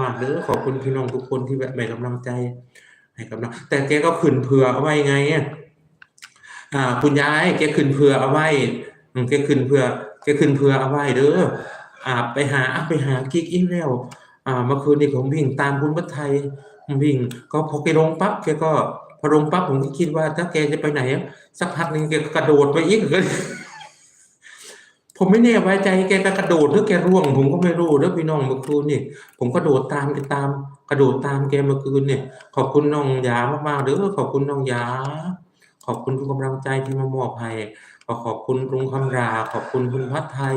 มากเด้อขอบคุณพี่น้องทุกคนที่แบบให้กำลังใจให้กำลังแต่แกก็ขึ้นเผื่อเอาไว้ไงอ่าคุณยายแกขึ้นเผื่อเอาไว้แกขึ้นเผื่อแกขึ้นเผื่อเอาไว้เด้ออ่า ไปหาไปหากิ๊กอีกแล้ว อ่าเมื่อคืนนี้ผมวิ่งตามคุณวัฒไทยวิ่ง ก็พอแกลงปั๊บแกก็พอลงปั๊บผมก็คิดว่าถ้าแกจะไปไหน สักพักหนึ่งแกกระโดดไปอีกเลย ผมไม่แน่ไว้ใจแกก็กระโดดหรือแกร่วง ผมก็ไม่รู้เด้อพี่น้องเมื่อคืนนี่ผมก็โดดตามแกตาม กระโดดตามแกเมื่อคืนเนี่ย ขอบคุณน้องยามากๆเด้อขอบคุณน้องยา ขอบคุณทุกกำลังใจที่มามอบให้ขอขอบคุณลุงคำรา ขอบคุณคุณพัฒไทย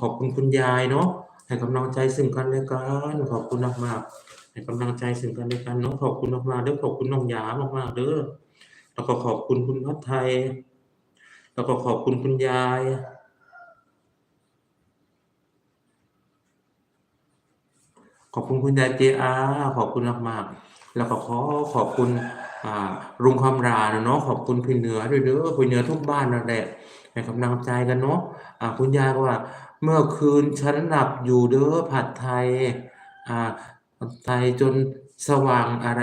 ขอบคุณคุณยายเนาะให้กำลังใจซึ่งกันและกันขอบคุณมากๆให้กำลังใจซึ่งกันและกันเนาะขอบคุณมากๆเด้อขอบคุณน้องยามากๆเด้อแล้วก็ขอบคุณคุณพัฒไทย แล้วก็ขอบคุณคุณยาย ขอบคุณคุณยายเจอาขอบคุณมากๆแล้วก็ขอขอบคุณอ่าลุงคำราเนาะขอบคุณพี่เหนือด้วยเด้อพี่เหนือทุกบ้านนั่นแหละให้กำลังใจกันเนาะะคุณยายก็ว่า เมื่อคืนฉันหลับอยู่เด้อผัดไทยผัดไทยจนสว่างอะไร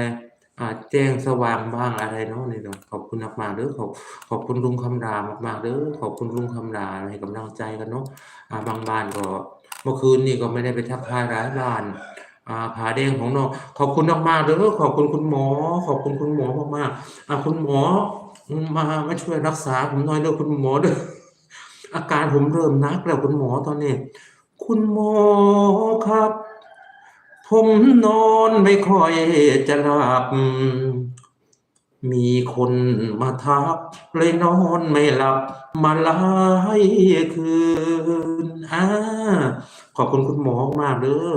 อ่าแจ้งสว่างบ้างอะไรเนาะนี่เนาะขอบคุณมากๆเด้อขอบขอบคุณลุงคำรามากๆเด้อขอบคุณลุงคำราให้กำลังใจกันเนาะอ่าบางบ้านก็เมื่อคืนนี่ก็ไม่ได้ไปทักทายหลายบ้านอ่าผาแดงของน้องขอบคุณมากๆเด้อขอบคุณคุณหมอ ขอบคุณคุณหมอมากๆอ่าคุณหมอมามาช่วยรักษาผมหน่อยเด้อคุณหมอเด้ออาการผมเริ่มนักแล้วคุณหมอตอนนี้ คุณหมอครับ ผมนอนไม่ค่อยจะหลับ มีคนมาทักเลยนอนไม่หลับ มาหลายคืนอ่าขอบคุณคุณหมอมากเด้อ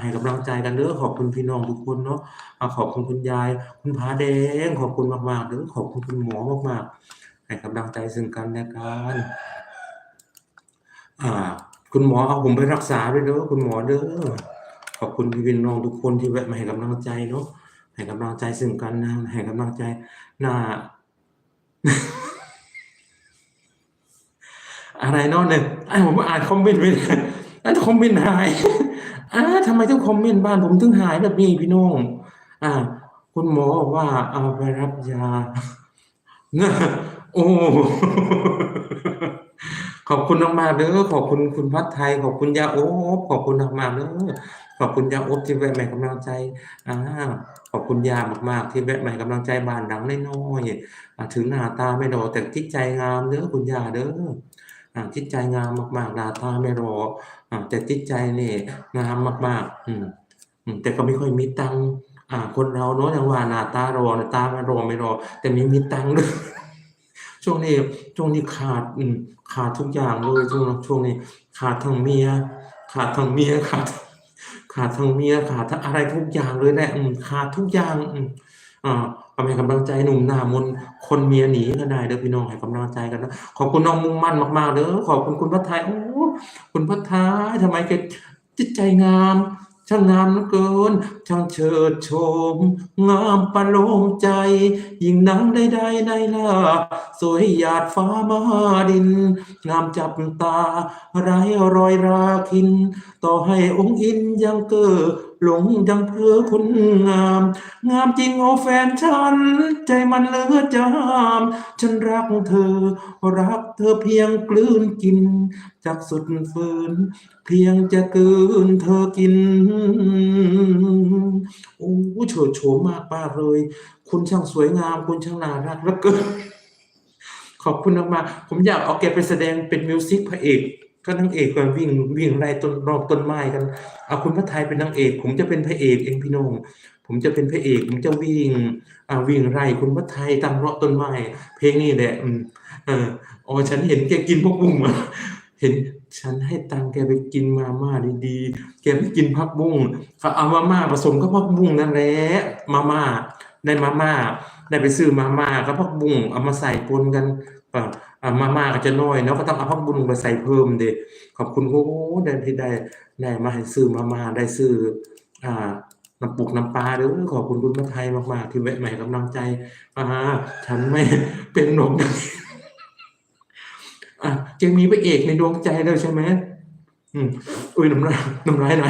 ให้กำลังใจกันเด้อขอบคุณพี่น้องทุกคนเนาะอ่าขอบคุณคุณยาย คุณผาแดง ขอบคุณมากๆเด้อขอบคุณคุณหมอมากๆให้กำลังใจซึ่งกันและกันอ่า คุณหมอเอาผมไปรักษาด้วยเด้อคุณหมอเด้อ ขอบคุณพี่น้องทุกคนที่แวะมาให้กำลังใจเนาะให้กำลังใจซึ่งกันนะให้กำลังใจหน้าอะไรเนาะเนี่ยอ่าผมอ่านคอมเมนต์ไม่ได้อ่านคอมเมนต์หายอ่าทำไมต้องคอมเมนต์บ้านผมถึงหายแบบนี้พี่น้อง อ่า คุณหมอบอกว่าเอาไปรับยานะโอ้ขอบคุณมากๆเด้อขอบคุณคุณพัดไทย ขอบคุณยาโอบขอบคุณมากๆเด้อ ขอบคุณยาอบที่แวะมาให้กำลังใจอาขอบคุณยามากๆ ที่แวะมาให้กำลังใจบ้านหลังน้อยๆอ่าถึงหน้าตาไม่หล่อแต่จิตใจงามเด้อคุณยาเด้ออ่าจิตใจงามมากๆหน้าตาไม่หล่ออ่าแต่จิตใจนี่งามมากๆอืมอืมแต่ก็ไม่ค่อยมีตังค์อ่า คนเราเนาะอย่างว่าหน้าตาหล่อหน้าตาไม่หล่อไม่หล่อแต่ไม่มีตังค์เด้อช่วงนี้ช่วงนี้ขาดอืมขาดทุกอย่างเลยช่วงช่วงนี้ ขาดทั้งเมีย ขาดทั้งเมียขาด ขาดทั้งเมียขาดทั้งอะไรทุกอย่างเลยแหละขาดทุกอย่างอ่าก็ให้กำลังใจหนุ่มหน้ามนคนเมียหนีก็ได้เด้อพี่น้องให้กำลังใจกันนะขอบคุณน้องมุ่งมั่นมากๆเด้อขอบคุณคุณพัดไทยโอ้คุณพัดไทยทำไมแกจิตใจงาม ช่างงามเหลือเกิน ช่างเฉิดโฉมงามประโลมใจ ยิ่งนังใดๆในล่าสวยหยาดฟ้ามาดิน งามจับตาไร้รอยราคิน ต่อให้องค์อินยังเก้อ หลงยังเพ้อคุณงาม งามจริงโอแฟนฉัน ใจมันเลือจะห้าม ฉันรักเธอ รักเธอเพียงกลืนกิน จากสุดฝืน เพียงจะกลืนเธอกิน โอ้เฉิดโฉมากป้าเลย คุณช่างสวยงาม คุณช่างน่ารักเหลือเกินขอบคุณมาก ผมอยากเอาแกไปแสดงเป็นมิวสิกพระเอก ก็นางเอกก็วิ่งวิ่งไล่ต้นรอบต้นไม้กันเอาคุณพระไทยเป็นนางเอก ผมจะเป็นพระเอกเองพี่น้องผมจะเป็นพระเอกผมจะวิ่งอ่าวิ่งไล่คุณพระไทยตามเลาะต้นไม้เพลงนี้แหละอืออ๋อฉันเห็นแกกินผักบุ้งมาเห็นฉันให้ตังแกไปกินมาม่าดีๆ แกไปกินผักบุ้งเอามาม่าผสมกับผักบุ้งนั่นแหละมาม่าได้มาม่าได้ไปซื้อมาม่ากับผักบุ้งเอามาใส่ปนกัน ก็อ่ามามาก็จะน้อยเนาะก็ต้องเอาผักบุ้งไปใส่เพิ่มเดะขอบคุณโอ้ได้ที่ได้ได้มาให้ซื้อมามาได้ซื้ออ่าน้ำปุกน้ำปลาเด้อขอบคุณคุณพระไทยมากๆที่แวะให้กำลังใจอาฉันไม่เป็นหนกอ่าแกมีพระเอกในดวงใจแล้วใช่ไหม?อืมอุ๊ยน้ำลายน้ำลายไหล